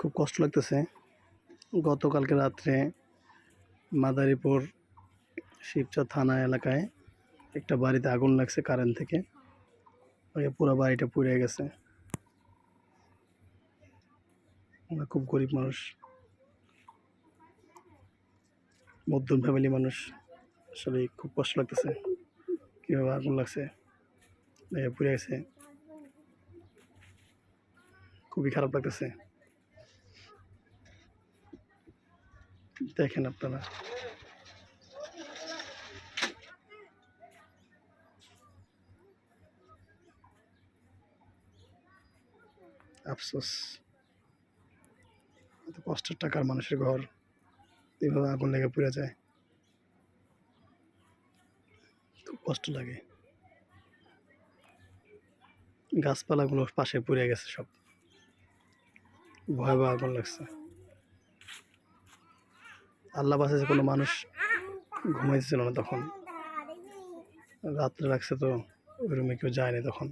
খুব কষ্ট লাগতেছে। গতকালকে রাত্রে মাদারীপুর শিবচর থানা এলাকায় একটা বাড়িতে আগুন লাগছে কারেন্ট থেকে। পুরো বাড়িটা পুড়ে গেছে। আমরা খুব গরিব মানুষ। মধ্যম ফ্যামিলি মানুষ। আসলে খুব কষ্ট লাগতেছে। কীভাবে আগুন লাগছে? পুড়ে গেছে। খুবই খারাপ লাগতেছে। দেখেন আপনারা। আফসোস। এত কষ্টের টাকার মানুষের ঘর এইভাবে আগুন লেগে পড়ে যায়। খুব কষ্ট লাগে। গাছপালাগুলো পাশে পড়ে গেছে সব। ভয়াবহ আগুন লাগছে। আল্লাহ বাসে কোনো মানুষ ঘুমাইছিল না তখন। রাত্রে লাগছে তো ওই রুমে কেউ যায়নি তখন।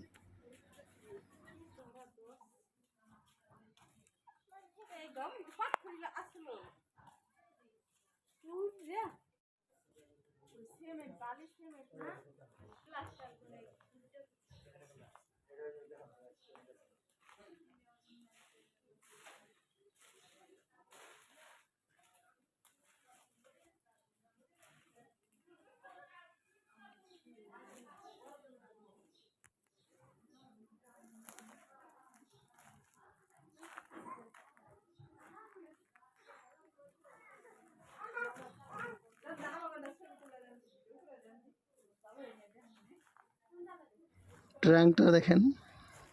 ট্যাঙ্কটা দেখেন,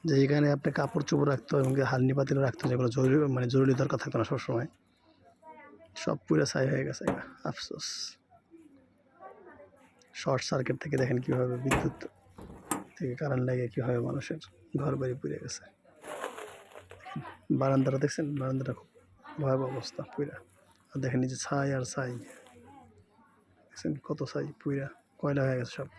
যে এখানে আপনি কাপড় চোপড় রাখতো এবং হালনি পাতিল রাখতো যেগুলো জরুরি মানে জরুরি দরকার থাকতো না সবসময়। সব পুরো ছাই হয়ে গেছে আফসোস। শর্ট সার্কিট থেকে দেখেন কীভাবে বিদ্যুৎ থেকে কারেন্ট লাগে, কীভাবে মানুষের ঘর বাড়ি পুড়ে গেছে। বারান্দাটা দেখছেন? বারান্দাটা খুব ভয়াবহ অবস্থা পুরা। আর দেখেন যে ছাই আর ছাই। দেখছেন কত ছাই পুরা, কয়লা হয়ে গেছে সব।